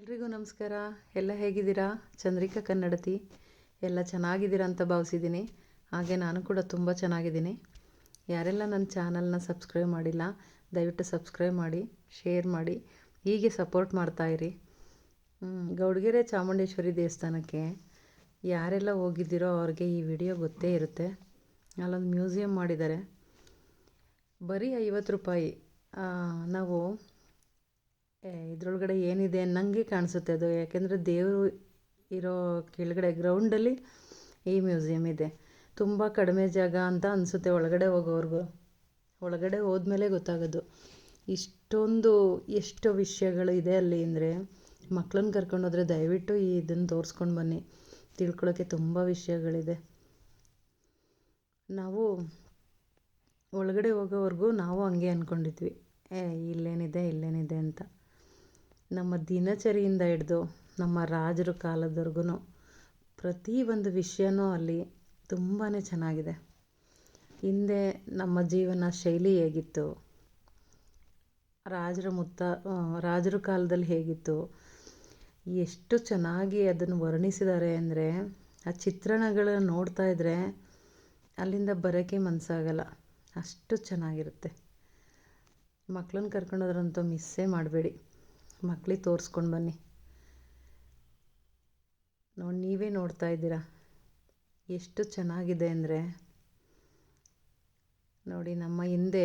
ಎಲ್ರಿಗೂ ನಮಸ್ಕಾರ. ಎಲ್ಲ ಹೇಗಿದ್ದೀರಾ? ಚಂದ್ರಿಕಾ ಕನ್ನಡತಿ. ಎಲ್ಲ ಚೆನ್ನಾಗಿದ್ದೀರಾ ಅಂತ ಭಾವಿಸಿದ್ದೀನಿ. ಹಾಗೆ ನಾನು ಕೂಡ ತುಂಬ ಚೆನ್ನಾಗಿದ್ದೀನಿ. ಯಾರೆಲ್ಲ ನನ್ನ ಚಾನಲ್ನ ಸಬ್ಸ್ಕ್ರೈಬ್ ಮಾಡಿಲ್ಲ, ದಯವಿಟ್ಟು ಸಬ್ಸ್ಕ್ರೈಬ್ ಮಾಡಿ, ಶೇರ್ ಮಾಡಿ. ಹೀಗೆ ಸಪೋರ್ಟ್ ಮಾಡ್ತಾಯಿರಿ ಗೌಡಗೆರೆ ಚಾಮುಂಡೇಶ್ವರಿ ದೇವಸ್ಥಾನಕ್ಕೆ ಯಾರೆಲ್ಲ ಹೋಗಿದ್ದೀರೋ ಅವ್ರಿಗೆ ಈ ವಿಡಿಯೋ ಗೊತ್ತೇ ಇರುತ್ತೆ. ಅಲ್ಲೊಂದು ಮ್ಯೂಸಿಯಂ ಮಾಡಿದ್ದಾರೆ. ಬರೀ ಐವತ್ತು ರೂಪಾಯಿ ನಾವು ಇದರೊಳಗಡೆ ಏನಿದೆ ಅನ್ನಂಗೆ ಕಾಣಿಸುತ್ತೆ ಅದು. ಯಾಕೆಂದರೆ ದೇವರು ಇರೋ ಕೆಳಗಡೆ ಗ್ರೌಂಡಲ್ಲಿ ಈ ಮ್ಯೂಸಿಯಂ ಇದೆ. ತುಂಬ ಕಡಿಮೆ ಜಾಗ ಅಂತ ಅನಿಸುತ್ತೆ ಒಳಗಡೆ ಹೋಗೋವರೆಗೂ ಒಳಗಡೆ ಹೋದ್ಮೇಲೆ ಗೊತ್ತಾಗೋದು. ಇಷ್ಟೊಂದು, ಎಷ್ಟು ವಿಷಯಗಳು ಇದೆ ಅಲ್ಲಿ ಅಂದರೆ ಮಕ್ಕಳನ್ನ ಕರ್ಕೊಂಡೋದ್ರೆ ದಯವಿಟ್ಟು ಈ ಇದನ್ನು ತೋರಿಸ್ಕೊಂಡು ಬನ್ನಿ. ತಿಳ್ಕೊಳ್ಳೋಕ್ಕೆ ತುಂಬ ವಿಷಯಗಳಿದೆ. ನಾವು ಒಳಗಡೆ ಹೋಗೋವರೆಗೂ ನಾವು ಹಂಗೆ ಅಂದ್ಕೊಂಡಿದ್ವಿ ಏ, ಇಲ್ಲೇನಿದೆ ಇಲ್ಲೇನಿದೆ ಅಂತ. ನಮ್ಮ ದಿನಚರಿಯಿಂದ ಹಿಡ್ದು ನಮ್ಮ ರಾಜರ ಕಾಲದವರೆಗೂ ಪ್ರತಿ ಒಂದು ವಿಷಯನೂ ಅಲ್ಲಿ ತುಂಬಾ ಚೆನ್ನಾಗಿದೆ. ಹಿಂದೆ ನಮ್ಮ ಜೀವನ ಶೈಲಿ ಹೇಗಿತ್ತು? ರಾಜರ ಮುತ್ತ ರಾಜರ ಕಾಲದಲ್ಲಿ ಹೇಗಿತ್ತು? ಎಷ್ಟು ಚೆನ್ನಾಗಿ ಅದನ್ನು ವರ್ಣಿಸಿದ್ದಾರೆ ಅಂದರೆ ಆ ಚಿತ್ರಣಗಳನ್ನ ನೋಡ್ತಾ ಇದ್ದರೆ ಅಲ್ಲಿಂದ ಬರೋಕ್ಕೆ ಮನಸ್ಸಾಗಲ್ಲ ಅಷ್ಟು ಚೆನ್ನಾಗಿರುತ್ತೆ. ಮಕ್ಳನ್ನ ಕರ್ಕೊಂಡೋದ್ರಂತೂ ಮಿಸ್ಸೇ ಮಾಡಬೇಡಿ. ಮಕ್ಳಿಗೆ ತೋರಿಸ್ಕೊಂಡು ಬನ್ನಿ. ನೋಡಿ, ನೀವೇ ನೋಡ್ತಾ ಇದ್ದೀರಾ? ಎಷ್ಟು ಚೆನ್ನಾಗಿದೆ ಅಂದರೆ. ನೋಡಿ, ನಮ್ಮ ಹಿಂದೆ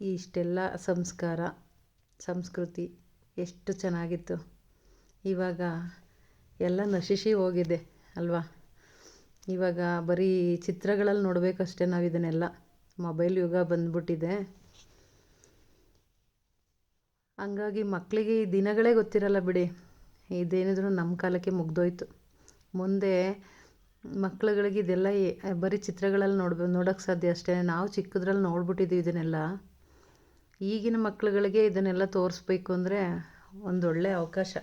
ಇಷ್ಟೆಲ್ಲ ಸಂಸ್ಕಾರ, ಸಂಸ್ಕೃತಿ ಎಷ್ಟು ಚೆನ್ನಾಗಿತ್ತು. ಇವಾಗ ಎಲ್ಲ ನಶಿಸಿ ಹೋಗಿದೆ, ಅಲ್ವಾ? ಇವಾಗ ಬರೀ ಚಿತ್ರಗಳಲ್ಲಿ ನೋಡಬೇಕಷ್ಟೇ ನಾವು ಇದನ್ನೆಲ್ಲ ಮೊಬೈಲ್ ಯುಗ ಬಂದ್ಬಿಟ್ಟಿದೆ. ಹಂಗಾಗಿ ಮಕ್ಕಳಿಗೆ ಈ ದಿನಗಳೇ ಗೊತ್ತಿರಲ್ಲ ಬಿಡಿ. ಇದೇನಿದ್ರು ನಮ್ಮ ಕಾಲಕ್ಕೆ ಮುಗ್ದೋಯ್ತು. ಮುಂದೆ ಮಕ್ಳುಗಳಿಗೆ ಇದೆಲ್ಲ ಬರೀ ಚಿತ್ರಗಳಲ್ಲಿ ನೋಡ್ಬೋ ನೋಡೋಕ್ಕೆ ಸಾಧ್ಯ ಅಷ್ಟೇ. ನಾವು ಚಿಕ್ಕದ್ರಲ್ಲಿ ನೋಡ್ಬಿಟ್ಟಿದ್ದೀವಿ ಇದನ್ನೆಲ್ಲ. ಈಗಿನ ಮಕ್ಳುಗಳಿಗೆ ಇದನ್ನೆಲ್ಲ ತೋರಿಸ್ಬೇಕು ಅಂದರೆ ಒಂದೊಳ್ಳೆ ಅವಕಾಶ.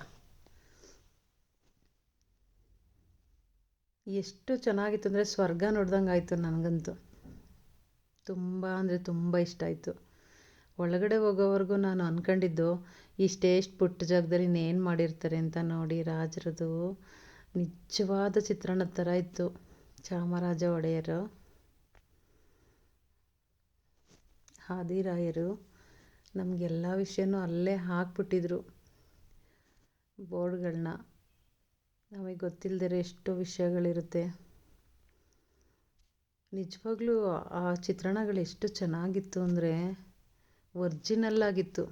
ಎಷ್ಟು ಚೆನ್ನಾಗಿತ್ತು ಅಂದರೆ ಸ್ವರ್ಗ ನೋಡ್ದಂಗೆ ಆಯಿತು ನನಗಂತೂ. ತುಂಬ ಅಂದರೆ ತುಂಬ ಇಷ್ಟ ಆಯಿತು. ಒಳಗಡೆ ಹೋಗೋವರೆಗೂ ನಾನು ಅಂದ್ಕೊಂಡಿದ್ದು ಇಷ್ಟೆಷ್ಟು ಪುಟ್ಟ ಜಾಗದಲ್ಲಿ ಇನ್ನೇನು ಮಾಡಿರ್ತಾರೆ ಅಂತ ನೋಡಿ ರಾಜರದು ನಿಜವಾದ ಚಿತ್ರಣದ ಥರ ಇತ್ತು. ಚಾಮರಾಜ ಒಡೆಯರು, ಹಾದಿರಾಯರು ನಮಗೆಲ್ಲ ವಿಷಯನೂ ಅಲ್ಲೇ ಹಾಕ್ಬಿಟ್ಟಿದ್ರು. ಬೋರ್ಡ್ಗಳನ್ನ ನಮಗೆ ಗೊತ್ತಿಲ್ಲದೆ ಎಷ್ಟು ವಿಷಯಗಳಿರುತ್ತೆ. ನಿಜವಾಗ್ಲೂ ಆ ಚಿತ್ರಣಗಳು ಎಷ್ಟು ಚೆನ್ನಾಗಿತ್ತು ಅಂದರೆ ಒರ್ಜಿನಲ್ ಆಗಿತ್ತು.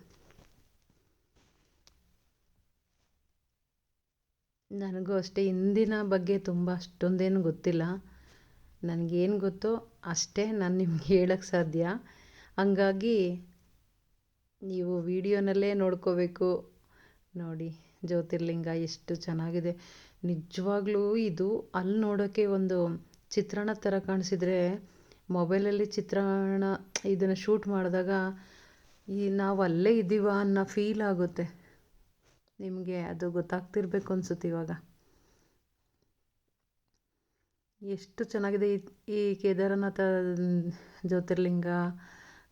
ನನಗೂ ಅಷ್ಟೇ ಹಿಂದಿನ ಬಗ್ಗೆ ತುಂಬ ಅಷ್ಟೊಂದೇನು ಗೊತ್ತಿಲ್ಲ. ನನಗೇನು ಗೊತ್ತೋ ಅಷ್ಟೇ ನಾನು ನಿಮ್ಗೆ ಹೇಳಕ್ಕೆ ಸಾಧ್ಯ. ಹಂಗಾಗಿ ನೀವು ವಿಡಿಯೋನಲ್ಲೇ ನೋಡ್ಕೋಬೇಕು. ನೋಡಿ ಜ್ಯೋತಿರ್ಲಿಂಗ ಎಷ್ಟು ಚೆನ್ನಾಗಿದೆ. ನಿಜವಾಗ್ಲೂ ಇದು ಅಲ್ಲಿ ನೋಡೋಕ್ಕೆ ಒಂದು ಚಿತ್ರಣ ಥರ ಕಾಣಿಸಿದ್ರೆ, ಮೊಬೈಲಲ್ಲಿ ಚಿತ್ರಣ ಇದನ್ನು ಶೂಟ್ ಮಾಡಿದಾಗ ಈ ನಾವು ಅಲ್ಲೇ ಇದ್ದೀವ ಅನ್ನೋ ಫೀಲ್ ಆಗುತ್ತೆ. ನಿಮಗೆ ಅದು ಗೊತ್ತಾಗ್ತಿರ್ಬೇಕು ಅನ್ಸುತ್ತೆ ಇವಾಗ. ಎಷ್ಟು ಚೆನ್ನಾಗಿದೆ ಈ ಕೇದಾರನಾಥ ಜ್ಯೋತಿರ್ಲಿಂಗ.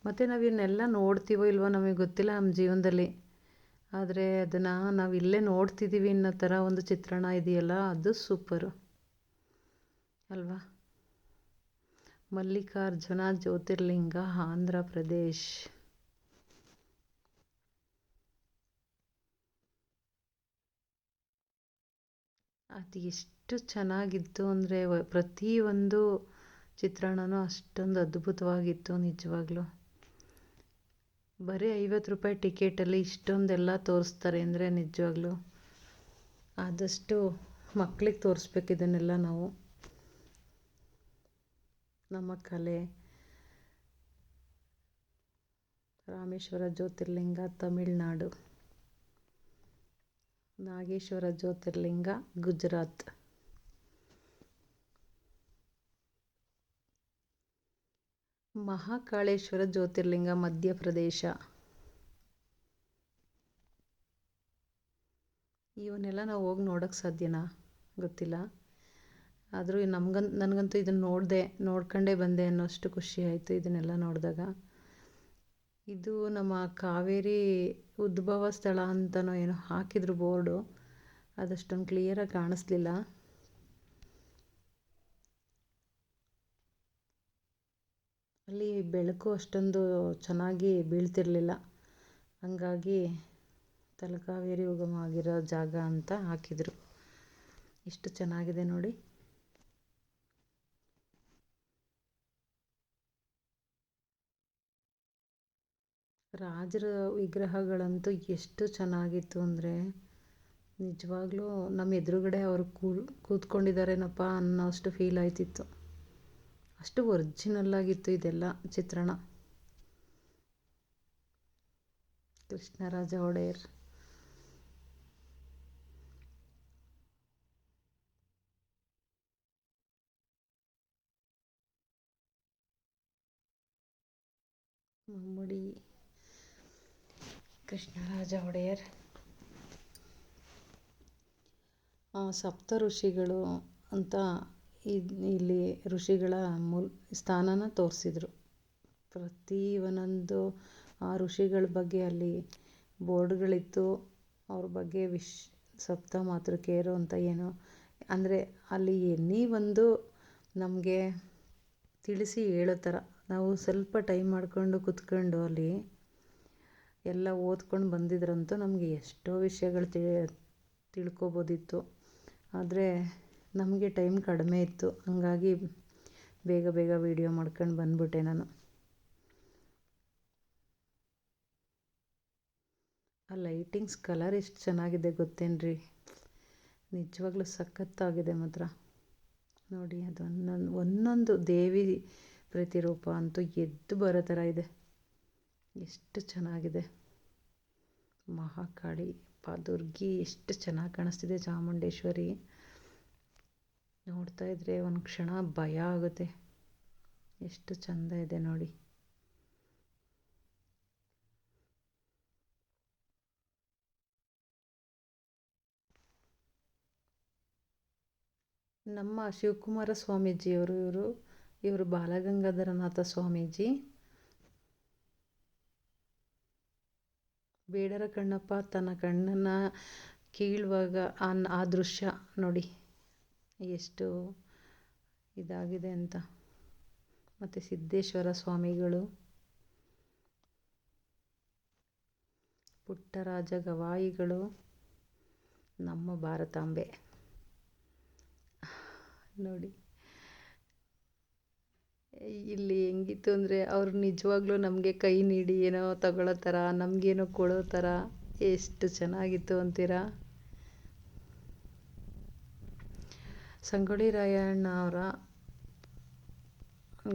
ಮತ್ತು ನಾವು ಇವನ್ನೆಲ್ಲ ನೋಡ್ತೀವೋ ಇಲ್ವೋ ನಮಗೆ ಗೊತ್ತಿಲ್ಲ ನಮ್ಮ ಜೀವನದಲ್ಲಿ. ಆದರೆ ಅದನ್ನು ನಾವು ಇಲ್ಲೇ ನೋಡ್ತಿದ್ದೀವಿ ಅನ್ನೋ ಥರ ಒಂದು ಚಿತ್ರಣ ಇದೆಯಲ್ಲ, ಅದು ಸೂಪರು ಅಲ್ವಾ? ಮಲ್ಲಿಕಾರ್ಜುನ, ಜ್ಯೋತಿರ್ಲಿಂಗ, ಆಂಧ್ರ ಪ್ರದೇಶ್. ಅದು ಎಷ್ಟು ಚೆನ್ನಾಗಿತ್ತು ಅಂದರೆ ಪ್ರತಿಯೊಂದು ಚಿತ್ರಣವೂ ಅಷ್ಟೊಂದು ಅದ್ಭುತವಾಗಿತ್ತು ನಿಜವಾಗ್ಲೂ. ಬರೀ ಐವತ್ತು ರೂಪಾಯಿ ಟಿಕೆಟಲ್ಲಿ ಇಷ್ಟೊಂದೆಲ್ಲ ತೋರಿಸ್ತಾರೆ ಅಂದರೆ ನಿಜವಾಗ್ಲೂ ಆದಷ್ಟು ಮಕ್ಳಿಗೆ ತೋರಿಸ್ಬೇಕು ಇದನ್ನೆಲ್ಲ ನಾವು. ನಮ್ಮ ಕಲೆ. ರಾಮೇಶ್ವರ ಜ್ಯೋತಿರ್ಲಿಂಗ ತಮಿಳ್ನಾಡು. ನಾಗೇಶ್ವರ ಜ್ಯೋತಿರ್ಲಿಂಗ, ಗುಜರಾತ್. ಮಹಾಕಾಳೇಶ್ವರ ಜ್ಯೋತಿರ್ಲಿಂಗ, ಮಧ್ಯಪ್ರದೇಶ. ಇವನ್ನೆಲ್ಲ ನಾವು ಹೋಗಿ ನೋಡೋಕ್ಕೆ ಸಾಧ್ಯನಾ? ಗೊತ್ತಿಲ್ಲ. ಆದರೂ ನಮ್ಗನ್ ನನಗಂತೂ ಇದನ್ನು ನೋಡಿದೆ, ನೋಡ್ಕೊಂಡೇ ಬಂದೆ ಅನ್ನೋಷ್ಟು ಖುಷಿ ಆಯಿತು ಇದನ್ನೆಲ್ಲ ನೋಡಿದಾಗ. ಇದು ನಮ್ಮ ಕಾವೇರಿ ಉದ್ಭವ ಸ್ಥಳ ಅಂತನೋ ಏನೋ ಹಾಕಿದ್ರು ಬೋರ್ಡು. ಅದಷ್ಟೊಂದು ಕ್ಲಿಯರಾಗಿ ಕಾಣಿಸ್ಲಿಲ್ಲ. ಅಲ್ಲಿ ಬೆಳಕು ಅಷ್ಟೊಂದು ಚೆನ್ನಾಗಿ ಬೀಳ್ತಿರಲಿಲ್ಲ. ಹಂಗಾಗಿ ತಲಕಾವೇರಿ ಉಗಮ ಆಗಿರೋ ಜಾಗ ಅಂತ ಹಾಕಿದರು. ಎಷ್ಟು ಚೆನ್ನಾಗಿದೆ ನೋಡಿ. ರಾಜರ ವಿಗ್ರಹಗಳಂತೂ ಎಷ್ಟು ಚೆನ್ನಾಗಿತ್ತು ಅಂದರೆ, ನಿಜವಾಗ್ಲೂ ನಮ್ಮ ಎದುರುಗಡೆ ಅವರು ಕೂತ್ಕೊಂಡಿದ್ದಾರೇನಪ್ಪ ಅನ್ನೋಷ್ಟು ಫೀಲ್ ಆಯ್ತಿತ್ತು. ಅಷ್ಟು ಒರ್ಜಿನಲ್ ಆಗಿತ್ತು ಇದೆಲ್ಲ ಚಿತ್ರಣ. ಕೃಷ್ಣರಾಜ ಒಡೆಯರ್. ಮಮ್ಮಡಿ. ಕೃಷ್ಣರಾಜ ಒಡೆಯರ್. ಸಪ್ತ ಋಷಿಗಳು ಅಂತ ಇಲ್ಲಿ ಋಷಿಗಳ ಮೂಲ್ ಸ್ಥಾನನ ತೋರಿಸಿದ್ರು. ಪ್ರತಿ ಒಂದೊಂದು ಆ ಋಷಿಗಳ ಬಗ್ಗೆ ಅಲ್ಲಿ ಬೋರ್ಡ್ಗಳಿತ್ತು. ಅವ್ರ ಬಗ್ಗೆ ವಿಶ್, ಸಪ್ತ ಕೇರು ಅಂತ ಏನು, ಅಂದರೆ ಅಲ್ಲಿ ಎನ್ನಿ ಒಂದು ನಮಗೆ ತಿಳಿಸಿ ಹೇಳೋ ಥರ. ನಾವು ಸ್ವಲ್ಪ ಟೈಮ್ ಮಾಡಿಕೊಂಡು ಕುತ್ಕೊಂಡು ಅಲ್ಲಿ ಎಲ್ಲ ಓದ್ಕೊಂಡು ಬಂದಿದ್ರಂತೂ ನಮಗೆ ಎಷ್ಟೋ ವಿಷಯಗಳು ತಿಳ್ಕೊಬೋದಿತ್ತು. ಆದರೆ ನಮಗೆ ಟೈಮ್ ಕಡಿಮೆ ಇತ್ತು. ಹಂಗಾಗಿ ಬೇಗ ಬೇಗ ವೀಡಿಯೋ ಮಾಡ್ಕೊಂಡು ಬಂದ್ಬಿಟ್ಟೆ ನಾನು. ಆ ಲೈಟಿಂಗ್ಸ್ ಕಲರ್ ಎಷ್ಟು ಚೆನ್ನಾಗಿದೆ ಗೊತ್ತೇನ್ರಿ? ನಿಜವಾಗ್ಲೂ ಸಖತ್ತಾಗಿದೆ ಮಾತ್ರ. ನೋಡಿ, ಅದು ಒಂದೊಂದು ಒಂದೊಂದು ದೇವಿ ಪ್ರತಿರೂಪ ಅಂತೂ ಎದ್ದು ಬರೋ ಥರ ಇದೆ. ಎಷ್ಟು ಚೆನ್ನಾಗಿದೆ. ಮಹಾಕಾಳಿ ದುರ್ಗಿ ಎಷ್ಟು ಚೆನ್ನಾಗಿ ಕಾಣಿಸ್ತಿದೆ ಚಾಮುಂಡೇಶ್ವರಿ. ನೋಡ್ತಾ ಇದ್ರೆ ಒಂದು ಕ್ಷಣ ಭಯ ಆಗುತ್ತೆ. ಎಷ್ಟು ಚಂದ ಇದೆ ನೋಡಿ. ನಮ್ಮ ಶಿವಕುಮಾರ ಸ್ವಾಮೀಜಿಯವರು ಇವರು ಇವರು ಬಾಲಗಂಗಾಧರನಾಥ ಸ್ವಾಮೀಜಿ. ಬೇಡರ ಕಣ್ಣಪ್ಪ, ತನ್ನ ಕಣ್ಣನ್ನು ಕೀಳುವಾಗ ಆ ಆ ದೃಶ್ಯ ನೋಡಿ ಎಷ್ಟು ಇದಾಗಿದೆ ಅಂತ. ಮತ್ತು ಸಿದ್ದೇಶ್ವರ ಸ್ವಾಮಿಗಳು. ಪುಟ್ಟರಾಜ ಗವಾಯಿಗಳು. ನಮ್ಮ ಭಾರತಾಂಬೆ. ನೋಡಿ. ಇಲ್ಲಿ ಹೆಂಗಿತ್ತು ಅಂದರೆ ಅವ್ರು ನಿಜವಾಗ್ಲೂ ನಮಗೆ ಕೈ ನೀಡಿ ಏನೋ ತಗೊಳ್ಳೋ ಥರ ನಮಗೇನೋ ಕೊಡೋ ಥರ ಎಷ್ಟು ಚೆನ್ನಾಗಿತ್ತು ಅಂತೀರಾ? ಸಂಗೊಳ್ಳಿ ರಾಯಣ್ಣ ಅವರ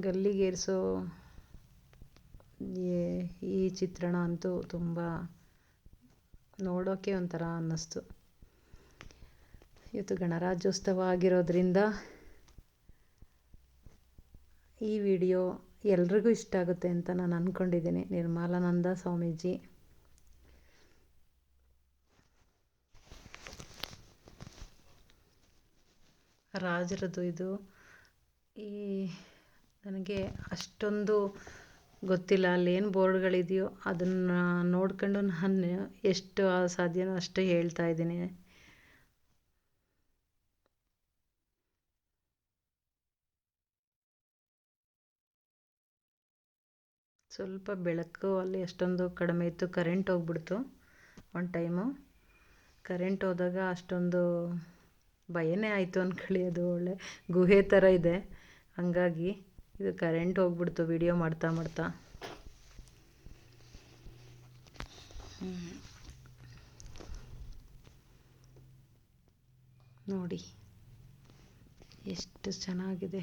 ಗಲ್ಲಿಗೇರಿಸೋ ಈ ಚಿತ್ರಣ ಅಂತೂ ತುಂಬ ನೋಡೋಕ್ಕೆ ಒಂಥರ ಅನ್ನಿಸ್ತು. ಇವತ್ತು ಗಣರಾಜ್ಯೋತ್ಸವ ಆಗಿರೋದ್ರಿಂದ ಈ ವಿಡಿಯೋ ಎಲ್ರಿಗೂ ಇಷ್ಟ ಆಗುತ್ತೆ ಅಂತ ನಾನು ಅಂದ್ಕೊಂಡಿದ್ದೀನಿ ನಿರ್ಮಲಾನಂದ ಸ್ವಾಮೀಜಿ. ರಾಜರದು ಇದು. ಈ ನನಗೆ ಅಷ್ಟೊಂದು ಗೊತ್ತಿಲ್ಲ ಅಲ್ಲೇನು ಬೋರ್ಡ್ಗಳಿದೆಯೋ ಅದನ್ನು ನೋಡ್ಕೊಂಡು ನಾನು ಎಷ್ಟು ಸಾಧ್ಯನೋ ಅಷ್ಟು ಹೇಳ್ತಾ ಇದ್ದೀನಿ. ಸ್ವಲ್ಪ ಬೆಳಕು ಅಲ್ಲಿ ಅಷ್ಟೊಂದು ಕಡಿಮೆ ಇತ್ತು. ಕರೆಂಟ್ ಹೋಗ್ಬಿಡ್ತು ಒಂದು ಟೈಮು ಕರೆಂಟ್ ಹೋದಾಗ ಅಷ್ಟೊಂದು ಭಯನೇ ಆಯಿತು ಅಂದ್ಕೊಳ್ಳಿ ಅದು ಒಳ್ಳೆ ಗುಹೆ ಥರ ಇದೆ. ಹಂಗಾಗಿ ಇದು ಕರೆಂಟ್ ಹೋಗ್ಬಿಡ್ತು ವಿಡಿಯೋ ಮಾಡ್ತಾ ಮಾಡ್ತಾ. ನೋಡಿ, ಎಷ್ಟು ಚೆನ್ನಾಗಿದೆ.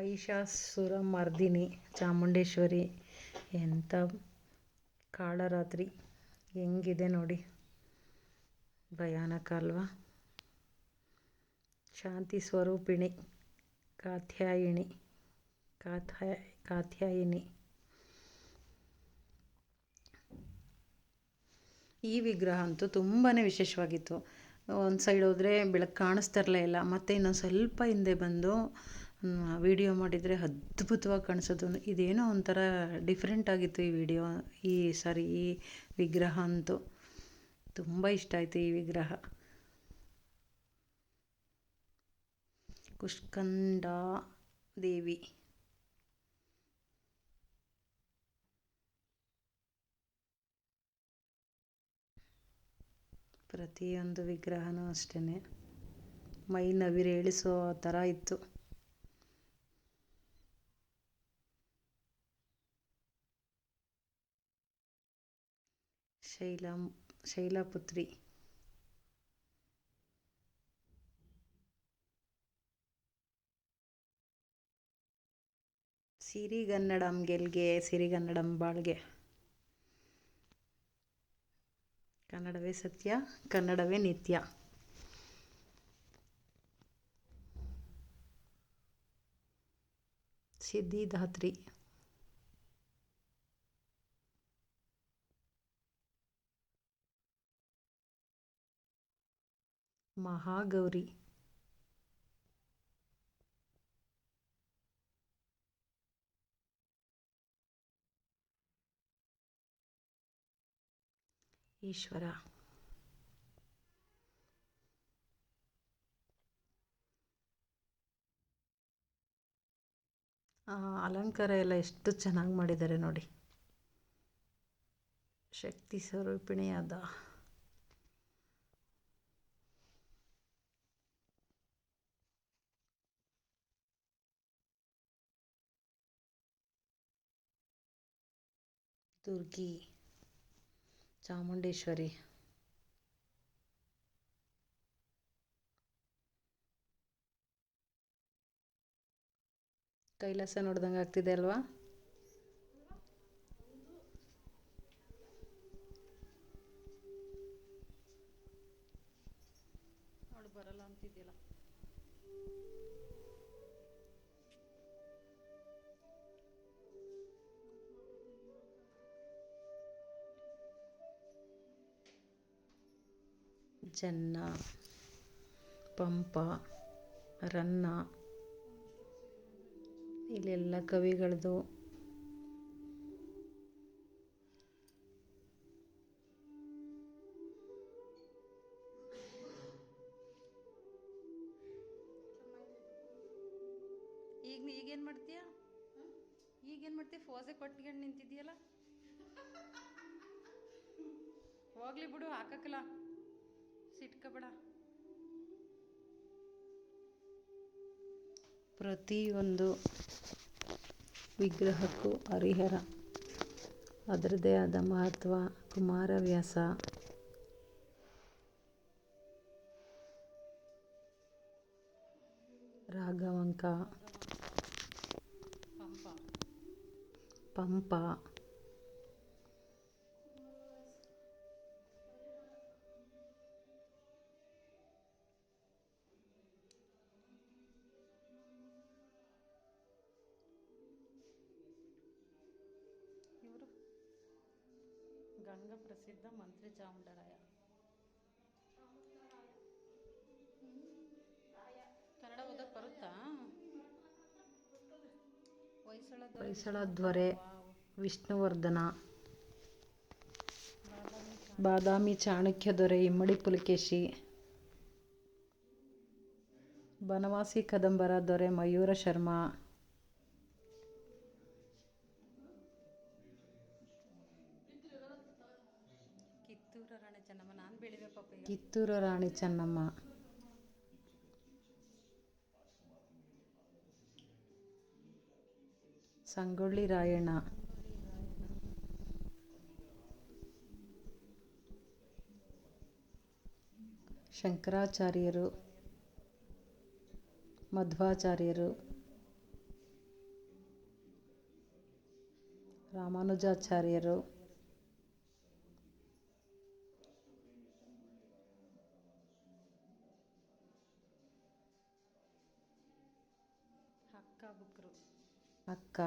ಮಹಿಷಾಸುರ ಮರ್ದಿನಿ ಚಾಮುಂಡೇಶ್ವರಿ, ಎಂಥ ಕಾಳರಾತ್ರಿ. ಹೆಂಗಿದೆ ನೋಡಿ. ಭಯಾನಕ ಅಲ್ವಾ? ಶಾಂತಿ ಸ್ವರೂಪಿಣಿ ಕಾತ್ಯಾಯಿಣಿ ಕಾತ್ಯ ಕಾತ್ಯಾಯಿನಿ. ಈ ವಿಗ್ರಹ ಅಂತೂ ತುಂಬಾ ವಿಶೇಷವಾಗಿತ್ತು. ಒಂದು ಸೈಡ್ ಹೋದರೆ ಬೆಳಕು ಕಾಣಿಸ್ತಿರಲೇ ಇಲ್ಲ. ಮತ್ತು ಇನ್ನೊಂದು ಸ್ವಲ್ಪ ಹಿಂದೆ ಬಂದು ವಿಡಿಯೋ ಮಾಡಿದರೆ ಅದ್ಭುತವಾಗಿ ಕಾಣಿಸೋದು ಇದೇನೋ ಒಂಥರ ಡಿಫ್ರೆಂಟ್ ಆಗಿತ್ತು ಈ ವಿಡಿಯೋ. ಈ ಸಾರಿ ಈ ವಿಗ್ರಹ ಅಂತೂ ತುಂಬ ಇಷ್ಟ ಆಯಿತು ಈ ವಿಗ್ರಹ. ಕುಷ್ಕಂಡ ದೇವಿ. ಪ್ರತಿಯೊಂದು ವಿಗ್ರಹನೂ ಅಷ್ಟೇ ಮೈ ನವಿರೇಳಿಸೋ ಥರ ಇತ್ತು. ಶೈಲ ಶೈಲಪುತ್ರಿ ಸಿರಿಗನ್ನಡಂ ಗೆಲ್ಗೆ ಸಿರಿಗನ್ನಡಂ ಬಾಳ್ಗೆ. ಕನ್ನಡವೇ ಸತ್ಯ ಕನ್ನಡವೇ ನಿತ್ಯ. ಸಿದ್ಧಿದಾತ್ರಿ. ಮಹಾಗೌರಿ. ಈಶ್ವರ. ಅಲಂಕಾರ ಎಲ್ಲ ಎಷ್ಟು ಚೆನ್ನಾಗಿ ಮಾಡಿದ್ದಾರೆ ನೋಡಿ. ಶಕ್ತಿ ಸ್ವರೂಪಿಣಿಯಾದ ದುರ್ಗಿ ಚಾಮುಂಡೇಶ್ವರಿ. ಕೈಲಾಸ ನೋಡ್ದಂಗೆ ಆಗ್ತಿದೆ ಅಲ್ವಾ? ಬರಲ್ಲ ಅಂತಿದ್ದಿಲ್ಲ ಜನ್ನ, ಪಂಪ, ರನ್ನ, ಇಲ್ಲೆಲ್ಲ ಕವಿಗಳದು. ಈಗ ಈಗೇನು ಮಾಡ್ತೀಯ? ಈಗೇನು ಮಾಡ್ತೀಯ? ಫೋಸೆ ಕೊಟ್ಕೊಂಡು ನಿಂತಿದ್ಯಲ್ಲ ಹೋಗ್ಲಿ ಬಿಡು, ಹಾಕಕ್ಕಲ್ಲ. ಸಿಟ್ಕೋಬೇಡ. ಪ್ರತಿಯೊಂದು ವಿಗ್ರಹಕ್ಕೂ ಹರಿಹರ. ಅದರದೇ ಆದ ಮಹತ್ವ ಕುಮಾರವ್ಯಾಸ ರಾಘವಂಕ. ಪಂಪ. ಚಾಮುಂಡರಾಯ. ಕನ್ನಡ ಬರುತ್ತಾ? ಹೊಯ್ಸಳ ಹೊಯ್ಸಳ ದೊರೆ ವಿಷ್ಣುವರ್ಧನ. ಬಾದಾಮಿ ಚಾಣಕ್ಯ ದೊರೆ, ಇಮ್ಮಡಿ ಪುಲಕೇಶಿ. ಬನವಾಸಿ ಕದಂಬರ ದೊರೆ, ಮಯೂರ ಶರ್ಮಾ. ಬೆಳಿದೆ ಪಾಪ ಕಿತ್ತೂರು ರಾಣಿ ಚೆನ್ನಮ್ಮ ಸಂಗೊಳ್ಳಿ ರಾಯಣ್ಣ ಶಂಕರಾಚಾರ್ಯರು ಮಧ್ವಾಚಾರ್ಯರು ರಾಮಾನುಜಾಚಾರ್ಯರು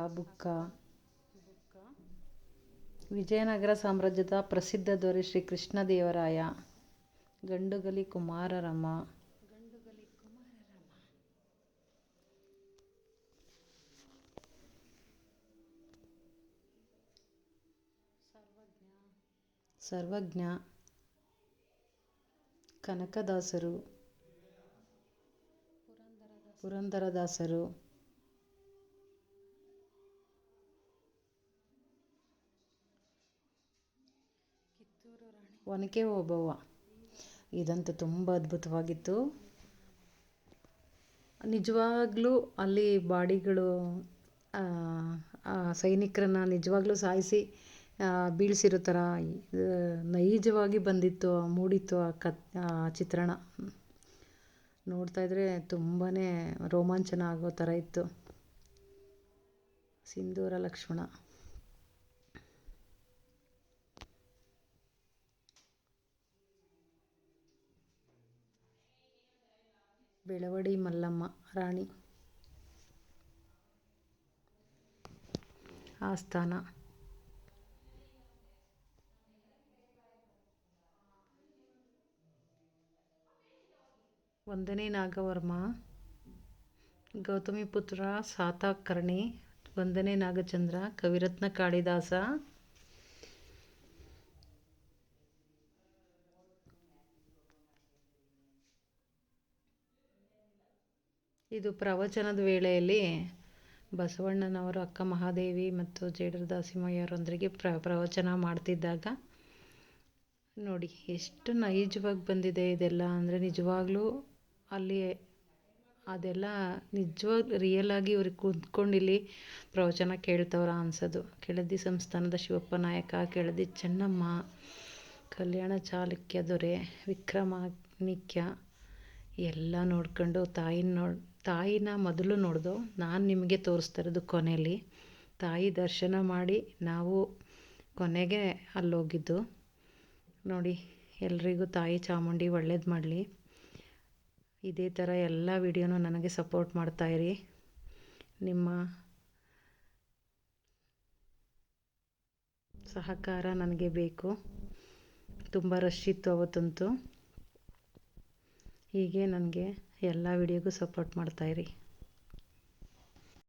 ಬುಕ್ಕ ವಿಜಯನಗರ ಸಾಮ್ರಾಜ್ಯದ ಪ್ರಸಿದ್ಧ ದೊರೆ ಶ್ರೀ ಕೃಷ್ಣದೇವರಾಯ. ಗಂಡುಗಲಿ ಕುಮಾರರಮ್ಮ ಸರ್ವಜ್ಞ. ಕನಕದಾಸರು. ಪುರಂದರದಾಸರು. ಒನಕೆ ಓಬವ್ವ. ಇದಂತೂ ತುಂಬ ಅದ್ಭುತವಾಗಿತ್ತು. ನಿಜವಾಗ್ಲೂ ಅಲ್ಲಿ ಬಾಡಿಗಳು ಸೈನಿಕರನ್ನ ನಿಜವಾಗ್ಲೂ ಸಾಯಿಸಿ ಬೀಳಿಸಿರೋ ಥರ ನೈಜವಾಗಿ ಬಂದಿತ್ತು ಮೂಡಿತ್ತು, ಆ ಕತ್ ಚಿತ್ರಣ. ನೋಡ್ತಾಯಿದ್ರೆ ತುಂಬಾ ರೋಮಾಂಚನ ಆಗೋ ಥರ ಇತ್ತು. ಸಿಂಧೂರ ಲಕ್ಷ್ಮಣ. ಬೆಳವಡಿ ಮಲ್ಲಮ್ಮ ರಾಣಿ. ಆಸ್ಥಾನ ಒಂದನೇ ನಾಗವರ್ಮ ಗೌತಮಿ ಪುತ್ರ ಸಾತಕರ್ಣಿ ಒಂದನೇ ನಾಗಚಂದ್ರ ಕವಿರತ್ನ ಕಾಳಿದಾಸ ಇದು ಪ್ರವಚನದ ವೇಳೆಯಲ್ಲಿ ಬಸವಣ್ಣನವರು, ಅಕ್ಕ ಮಹಾದೇವಿ ಮತ್ತು ಜೇಡರ ದಾಸಿಮಯ್ಯರೊಂದಿಗೆ ಪ್ರ, ಪ್ರವಚನ ಮಾಡ್ತಿದ್ದಾಗ, ನೋಡಿ ಎಷ್ಟು ನೈಜವಾಗಿ ಬಂದಿದೆ ಇದೆಲ್ಲ ಅಂದರೆ ನಿಜವಾಗ್ಲೂ ಅಲ್ಲಿ ಅದೆಲ್ಲ ನಿಜವಾಗ್ ರಿಯಲಾಗಿ ಇವ್ರಿಗೆ ಕೂತ್ಕೊಂಡು ಇಲ್ಲಿ ಪ್ರವಚನ ಕೇಳ್ತವ್ರ ಅನ್ಸೋದು. ಕೆಳದಿ ಸಂಸ್ಥಾನದ ಶಿವಪ್ಪ ನಾಯಕ, ಕೆಳದಿ ಚೆನ್ನಮ್ಮ, ಕಲ್ಯಾಣ ಚಾಲುಕ್ಯ, ದೊರೆ, ವಿಕ್ರಮಾಣಿಕ್ಯ ಎಲ್ಲ ನೋಡ್ಕೊಂಡು ತಾಯಿನ ನೋಡಿ ತಾಯಿನ ಮೊದಲು ನೋಡ್ದು ನಾನು ನಿಮಗೆ ತೋರಿಸ್ತಾ ಇರೋದು ಕೊನೆಯಲ್ಲಿ ತಾಯಿ ದರ್ಶನ ಮಾಡಿ ನಾವು ಕೊನೆಗೆ ಅಲ್ಲೋಗಿದ್ದು. ನೋಡಿ, ಎಲ್ರಿಗೂ ತಾಯಿ ಚಾಮುಂಡಿ ಒಳ್ಳೇದು ಮಾಡಲಿ. ಇದೇ ಥರ ಎಲ್ಲ ವಿಡಿಯೋನೂ ನನಗೆ ಸಪೋರ್ಟ್ ಮಾಡ್ತಾಯಿರಿ ನಿಮ್ಮ ಸಹಕಾರ ನನಗೆ ಬೇಕು. ತುಂಬ ರಶ್ ಇತ್ತು ಅವತ್ತಂತೂ. ಹೀಗೆ ನನಗೆ ಎಲ್ಲ ವಿಡಿಯೋಗೂ ಸಪೋರ್ಟ್ ಮಾಡ್ತಾಯಿರಿ